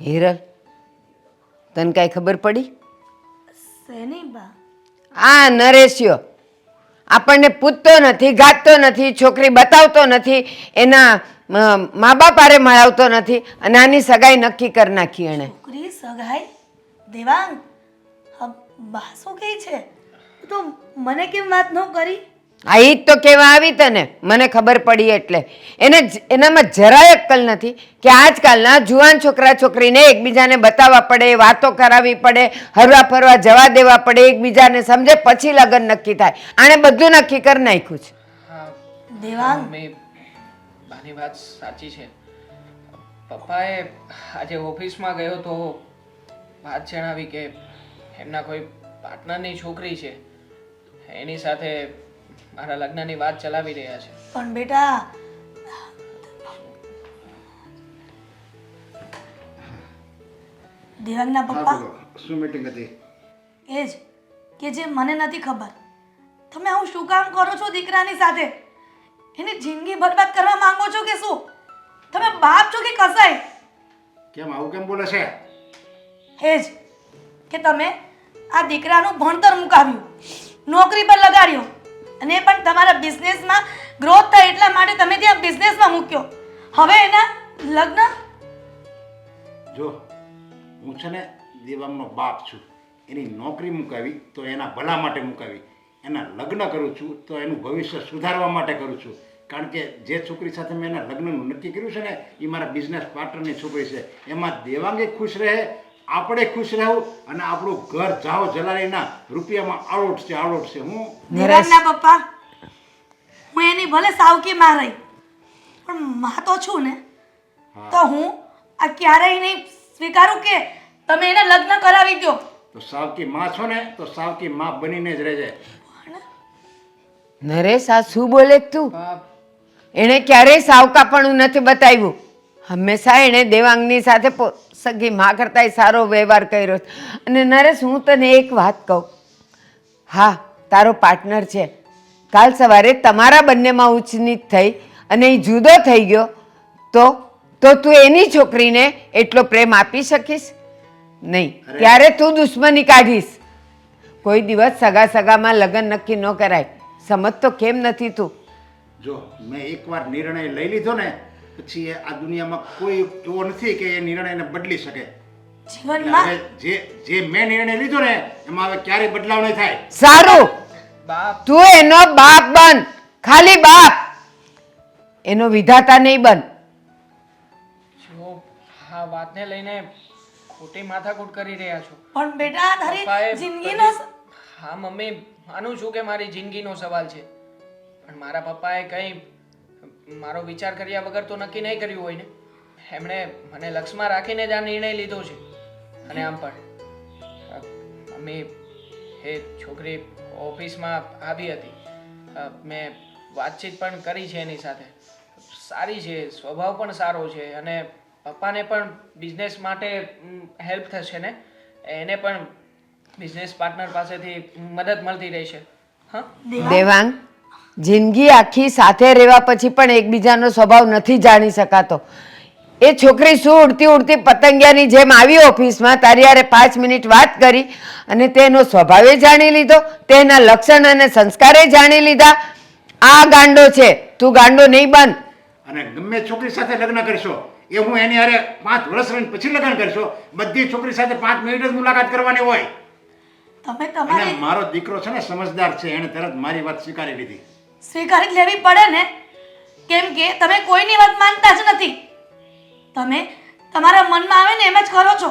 હિરલ તને કાંઈ ખબર પડી? શેની બા આ નરેશિયો આપણને પૂછતો નથી ગાતો નથી છોકરી બતાવતો નથી એના મા બાપ આરે મળાવતો નથી અને આની સગાઈ નક્કી કરી નાખી એણે. છોકરી સગાઈ દેવાંગ? બા શું કહે છે? તો મને કેમ વાત ન કરી? આ ઈ જ તો કહેવા આવી તને મને ખબર પડી એટલે. એને એનામાં જરાય અક્કલ નથી કે આજકાલના જુવાન છોકરા છોકરીને એકબીજાને બતાવવા પડે વાતો કરાવવી પડે હરવા ફરવા જવા દેવા પડે એકબીજાને સમજે પછી લગ્ન નક્કી થાય. આણે બધું નક્કી કરી નાખ્યું છે. હા દેવાંગ? બાની વાત સાચી છે. પપ્પાએ આજે ઓફિસમાં ગયો તો વાત જણાવી કે એમના કોઈ પાર્ટનરની છોકરી છે. એની સાથે મારા લગ્નની વાત ચલાવી રહ્યા છે. પણ બેટા દેવાંગના પપ્પા? શું મીટિંગ હતી? એ જ કે જે મને નથી ખબર. તમે આવું શું કામ કરો છો દીકરાની સાથે? એની જિંદગી બરબાદ કરવા માંગો છો કે શું? તમે બાપ છો કે કસાય કેમ આવું કેમ બોલે છે? એ જ કે તમે આ દીકરાનું ભણતર મુકાવ્યું નોકરી પર લગાડ્યો અને એ પણ તમારા બિઝનેસમાં ગ્રોથ થાય એટલા માટે તમે ત્યાં બિઝનેસમાં મૂક્યો. હવે એના લગ્ન? જો હું છે ને દેવામનો બાપ છું. એની નોકરી મુકાવી તો એના ભલા માટે મુકાવી. એના લગ્ન કરું છું તો એનું ભવિષ્ય સુધારવા માટે કરું છું. કારણ કે જે છોકરી સાથે મેં એના લગ્નનું નક્કી કર્યું છે ને એ મારા બિઝનેસ પાર્ટનરની છોકરી છે. એમાં દેવાંગે ખુશ રહે આપણે ખુશ રહેવું અને આપણું ઘર જાઓ જલાલીના રૂપિયામાં આળોટ છે આળોટ છે. હું નિરાજના પપ્પા હું એની ભલે સાવકી માં રહી પણ માં તો છું ને. તો હું આ ક્યારેય નહીં સ્વીકારું કે તમે એને લગ્ન કરાવી દો તો સાવકી માં છો ને તો સાવકી માં બનીને જ રહેજે. નરેશ આ શું બોલે તું? એણે ક્યારેય સાવકાપણું નથી બતાવ્યું. હંમેશા એણે દેવાંગની સાથે સગી માં કરતાંય સારો વ્યવહાર કર્યો અને નરેશ હું તને એક વાત કહું. હા તારો પાર્ટનર છે. કાલ સવારે તમારા બંનેમાં ઊંચનીચ થઈ અને એ જુદો થઈ ગયો તો તો તું એની છોકરીને એટલો પ્રેમ આપી શકીશ? નહીં. ત્યારે તું દુશ્મની કાઢીશ. કોઈ દિવસ સગા સગામાં લગ્ન નક્કી ન કરાય. સમજ તો કેમ નથી તું? જો મેં એકવાર નિર્ણય લઈ લીધો ને પછી આ દુનિયામાં કોઈ એવો નથી કે એ નિર્ણયને બદલી શકે. જીવનમાં? જે જે મેં નિર્ણય લીધો ને એમાં હવે ક્યારેય બદલાવ નહીં થાય. સારું. બાપ. તું એનો બાપ બન. ખાલી બાપ. એનો વિધાતા નહીં બન. આ વાતને લઈને ખોટી માથાકૂટ કરી રહ્યા છો. પણ બેટા તારી પપ્પાએ જિંદગીનો સ- હા મમ્મી માનું છું કે મારી જિંદગીનો સવાલ છે. પણ મારા પપ્પાએ કંઈ મારો વિચાર કર્યા વગર તો નક્કી નહીં કર્યું હોય ને. એમણે મને લક્ષમાં રાખીને જ આ નિર્ણય લીધો છે. અને આમ પણ અ, મમ્મી એ છોકરી ઓફિસમાં આવી હતી. અ, મેં વાતચીત પણ કરી છે એની સાથે. સારી છે સ્વભાવ પણ સારો છે અને પપ્પાને પણ બિઝનેસ માટે હેલ્પ થશે ને? એને પણ બિઝનેસ પાર્ટનર પાસેથી મદદ મળતી રહેશે. હા? દેવાંગ? દેવાંગ જિંદગી આખી સાથે રહેવા પછી પણ એકબીજાનો સ્વભાવ નથી જાણી શકાતો. એ છોકરી શું ઉડતી ઉડતી પતંગિયાની જેમ આવી ઓફિસમાં તારી યારે પાંચ મિનિટ વાત કરી અને તેનો સ્વભાવે જાણી લીધો તેના લક્ષણ અને સંસ્કારે જાણી લીધા. આ ગાંડો છે તું ગાંડો નહીં બન. અને ગમે છોકરી સાથે લગ્ન કરશો એ હું એની અરે પાંચ વર્ષ રહીને પછી લગ્ન કરશો બધી છોકરી સાથે પાંચ મિનિટ જ મુલાકાત કરવાની હોય. તમે તમારી મારો દીકરો છે ને સમજદાર છે એણે તરત મારી વાત સ્વીકારી લીધી. સ્વીકારી લેવી પડે ને. કેમ કે તમે કોઈની વાત માનતા જ નથી. તમે તમારા મનમાં આવે ને એમ જ કરો છો.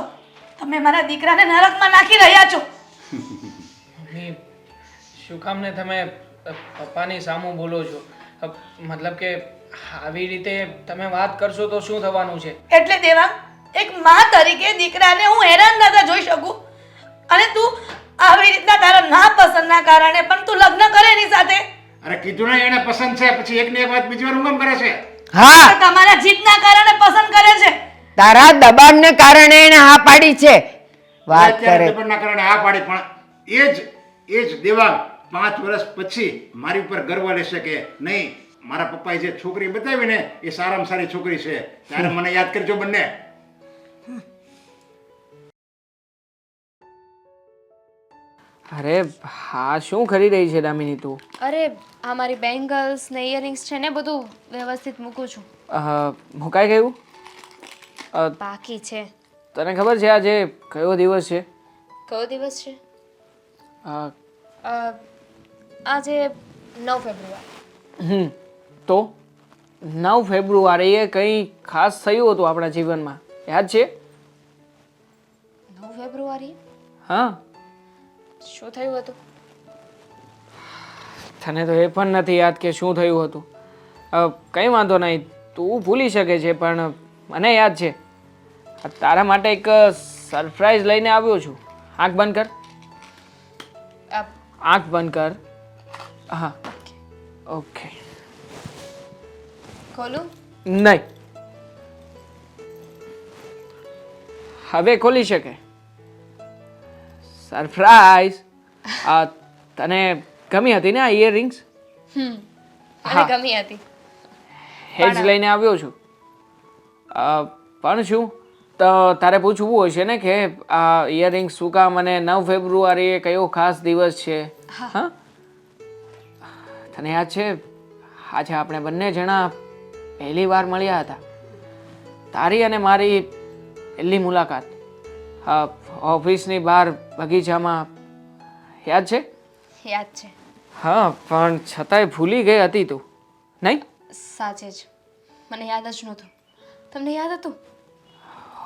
તમે મારા દીકરાને નરકમાં નાખી રહ્યા છો. શું કામ ને તમે પપ્પાની સામું બોલો છો? મતલબ કે આવી રીતે તમે વાત કરશો તો શું થવાનું છે? એટલે દેવા એક માં તરીકે દીકરાને હું હેરાન થતા જોઈ શકું. અને તું આવી રીતના તારા ના પસંદના કારણે પણ તું લગ્ન કરે એની સાથે. અરે કીધું ને એને પસંદ છે પછી એકને એક વાત બીજી વાર હું કેમ કરે છે. હા. પણ તમારા જીતના કારણે પસંદ કરે છે. તારા દબાણને કારણે એને હા પાડી છે. વાત કરે. દબાણના કારણે હા પાડી પણ એ જ એ જ દેવાંગ પાંચ વર્ષ પછી મારી ઉપર ગર્વ લેશે કે નહીં મારા પપ્પાએ જે છોકરી બતાવી ને એ સારામાં સારી છોકરી છે. ત્યારે મને યાદ કરજો બંને. અરે હા શું કરી રહી છે દામિની તું? અરે આ મારી બેંગલ્સ ને ઇયરિંગ્સ છે ને બધું વ્યવસ્થિત મૂકું છું. અ, મુકાઈ ગયું? બાકી છે. તને ખબર છે આજે કયો દિવસ છે? કયો દિવસ છે? અ, આજે નવ ફેબ્રુઆરી. હમ. તો નવ ફેબ્રુઆરીએ કંઈ ખાસ થયું હતું આપણા જીવનમાં? યાદ છે? નવ ફેબ્રુઆરી? હા. શું થયું હતું? તને તો એ પણ નથી યાદ કે શું થયું હતું. કંઈ વાંધો નહીં તું ભૂલી શકે છે પણ મને યાદ છે. તારા માટે એક સરપ્રાઈઝ લઈને આવ્યો છું. આંખ બંધ કર. આંખ બંધ કર. હા. ઓકે. ખોલું? નહીં. હવે ખોલી શકે. સરપ્રાઈઝ આ તને ગમી હતી ને આ ઇયરિંગ્સ હમ. મને ગમી હતી. હેજ લઈને આવ્યો છું. અ, પણ શું? તો તારે પૂછવું હશે ને કે આ ઇયરિંગ્સ શું કામ અને નવ ફેબ્રુઆરીએ કયો ખાસ દિવસ છે? હા? તને યાદ છે? આજે આપણે બંને જણા પહેલી વાર મળ્યા હતા. તારી અને મારી પહેલી મુલાકાત. ઓફિસની બહાર બગીચામાં. યાદ છે? યાદ છે. હા પણ છતાંય ભૂલી ગઈ હતી તું. નહીં? સાચે જ. મને યાદ જ નહોતું. તમને યાદ હતું?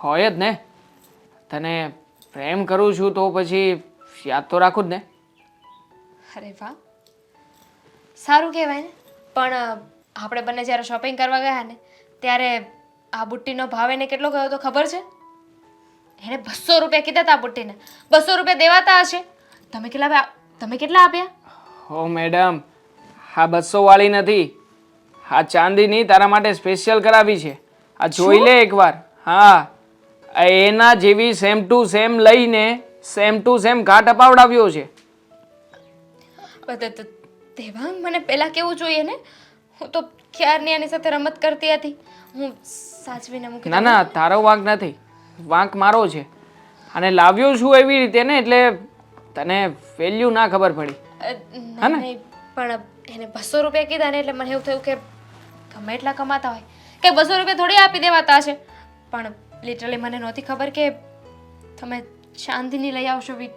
હોય જ ને. તને પ્રેમ કરું છું તો પછી યાદ તો રાખું જ ને. અરે વાહ. સારું કહેવાય ને. પણ આપણે બંને જ્યારે શોપિંગ કરવા ગયા ને ત્યારે આ બુટ્ટીનો ભાવ એને કેટલો ગયો તો ખબર છે? એણે બસો રૂપિયા કીધા હતા બુટ્ટીને. બસો રૂપિયા દેવાતા હશે. તમે કેટલા? તમે કેટલા આપ્યા? હો મેડમ હા બસો વાળી નથી. આ ચાંદીની તારા માટે સ્પેશિયલ કરાવી છે. આ જોઈ લે એકવાર. હા. એના જેવી સેમ ટુ સેમ લઈને સેમ ટુ સેમ ઘાટ અપાવડાવ્યો છે. દેવાંગ મને પહેલાં કેવું જોઈએ ને? હું તો ક્યારની આની સાથે રમત કરતી હતી. હું સાચવીને મૂકી ના ના તારો વાંક નથી. વાંક મારો છે. અને લાવ્યો છું એવી રીતે ને એટલે તને વેલ્યુ ના ખબર પડી. હા નહીં પણ એને બસો રૂપિયા કીધા ને એટલે મને એવું થયું કે ગમે એટલા કમાતા હોય. કે બસો રૂપિયા થોડી આપી દેવાતા હશે. પણ લિટરલી મને નહોતી ખબર કે તમે ચાંદીની લઈ આવશો બી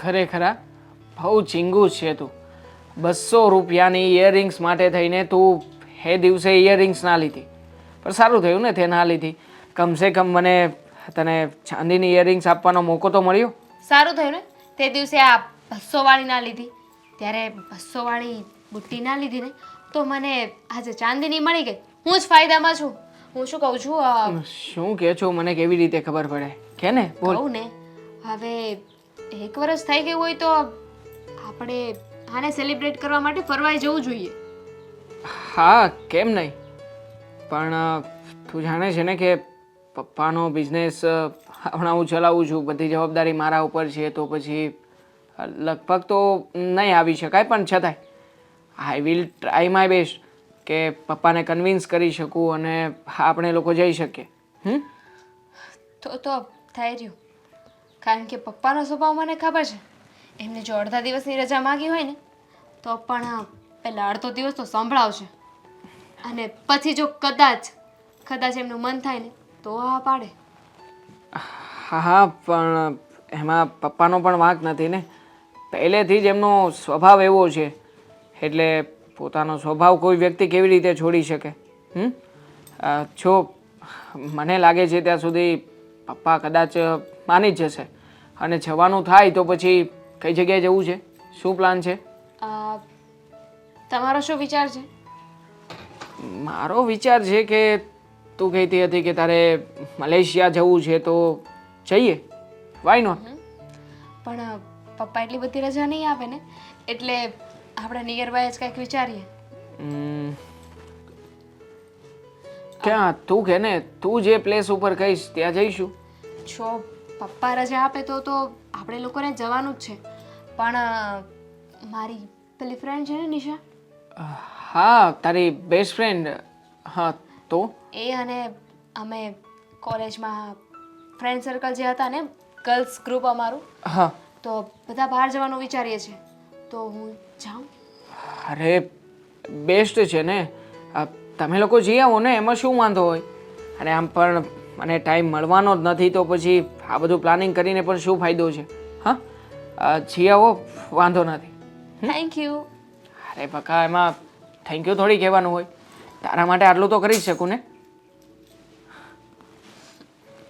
ખરેખર બહુ ચીંગુ છે તું. બસો રૂપિયાની ઇયરિંગ્સ માટે થઈને તું એ દિવસે ઇયરિંગ્સ ના લીધી. પણ સારું થયું ને તે ના લીધી. કમસે કમ મને તને ચાંદીની ઇયરિંગ્સ આપવાનો મોકો તો મળ્યો? સારું થયું ને? તે દિવસે આ બસો વાળી ના લીધી. ત્યારે બસો વાળી બુટ્ટી ના લીધી ને તો મને આજે ચાંદીની મળી ગઈ. હું જ ફાયદામાં છું. હું શું કહું છું શું કહે છો? મને કેવી રીતે ખબર પડે? કે ને? બોલ. ને. હવે એક વર્ષ થઈ ગયું હોય તો આપણે આને સેલિબ્રેટ કરવા માટે ફરવાઈ જવું જોઈએ. હા કેમ નહીં? પણ તું જાણે છે ને કે પપ્પાનો બિઝનેસ હમણાં હું ચલાવું છું. બધી જવાબદારી મારા ઉપર છે તો પછી લગભગ તો નહીં આવી શકાય પણ છતાંય. I will try my best કે પપ્પાને કન્વિન્સ કરી શકું અને આપણે લોકો જઈ શકીએ. હમ? તો તો થઈ રહ્યું. કારણ કે પપ્પાનો સ્વભાવ મને ખબર છે. એમને જો અડધા દિવસની રજા માગી હોય ને તો પણ પહેલાં અડધો દિવસ તો સંભળાવશે. અને પછી જો કદાચ કદાચ એમનું મન થાય ને, તો હા પાડે. હા હા પણ એમાં પપ્પાનો પણ વાંક નથી ને. પહેલેથી જ એમનો સ્વભાવ એવો છે. એટલે પોતાનો સ્વભાવ કોઈ વ્યક્તિ કેવી રીતે છોડી શકે? હમ? જો મને લાગે છે ત્યાં સુધી પપ્પા કદાચ માની જ જશે. અને જવાનું થાય તો પછી કઈ જગ્યાએ જવું છે? શું પ્લાન છે? તમારો શું વિચાર છે? મારો વિચાર છે કે તું કહેતી હતી કે તારે મલેશિયા જવું છે તો જઈએ. વાય નોટ પણ પપ્પા એટલી બધી રજા નહીં આપે ને? એટલે આપણે નિયર બાય જ કંઈક વિચારીએ. ક્યાં? તું કે ને તું જે પ્લેસ ઉપર કહીશ ત્યાં જઈશું. જો પપ્પા રજા આપે તો તો આપણે લોકોને જવાનું જ છે. પણ મારી પેલી ફ્રેન્ડ છે ને નિશા હા તારી બેસ્ટ ફ્રેન્ડ હા તો? એ અને અમે કોલેજમાં ફ્રેન્ડ સર્કલ જે હતા ને ગર્લ્સ ગ્રુપ અમારું હા. તો બધા બહાર જવાનું વિચારીએ છીએ. તો હું જાઉં? અરે બેસ્ટ છે ને. તમે લોકો જઈ આવો ને એમાં શું વાંધો હોય? અને આમ પણ મને ટાઈમ મળવાનો જ નથી તો પછી આ બધું પ્લાનિંગ કરીને પણ શું ફાયદો છે? હા? જઈ આવો વાંધો નથી. થેન્ક યુ અરે બકા એમાં થેન્ક યુ થોડી કહેવાનું હોય. તારા માટે આટલું તો કરી જ શકું ને?